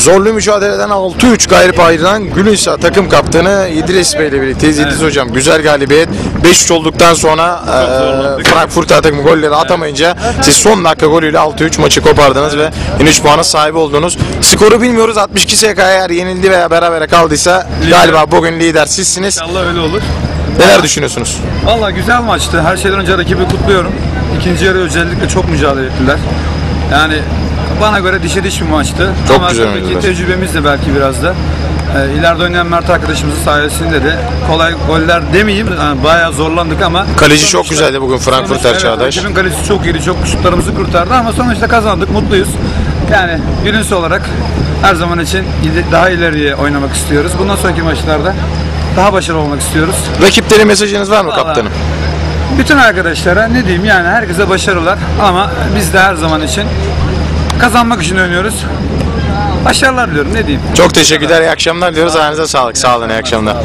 Zorlu mücadeleden 6-3 galip ayrılan Gülünsa takım kaptanı İdris Bey ile birlikteyiz. İdris hocam güzel galibiyet. 5-3 olduktan sonra e, Frankfurt'a takım golleri atamayınca siz son dakika golüyle 6-3 maçı kopardınız ve yine 3 puana sahibi oldunuz. Skoru bilmiyoruz. 62 SK eğer yenildi veya berabere kaldıysa galiba bugün lider sizsiniz. İnşallah öyle olur. Neler düşünüyorsunuz? Valla güzel maçtı. Her şeyden önce rakibi kutluyorum. İkinci yarı özellikle çok mücadele ettiler. Yani bana göre dişi diş bir maçtı. Çok Ama güzel tabii ki tecrübemiz de belki biraz da. E, ileride oynayan Mert arkadaşımızın sayesinde de kolay goller demeyeyim. Yani bayağı zorlandık ama Kaleci çok sonuçta- güzeldi bugün Frankfurter evet, Çağdaş. rakibin kalecisi çok iyiydi. Çok şutlarımızı kurtardı ama sonuçta kazandık. Mutluyuz. Yani Gülüns olarak her zaman için daha ileriye oynamak istiyoruz. Bundan sonraki maçlarda daha başarılı olmak istiyoruz. Rakiplere mesajınız var mı Vallahi- kaptanım? Bütün arkadaşlara ne diyeyim yani herkese başarılar ama biz de her zaman için kazanmak için oynuyoruz. Başarılar diliyorum ne diyeyim. Çok teşekkürler. iyi akşamlar diyoruz. Ayağınıza sağlık. Sağ olun. iyi akşamlar.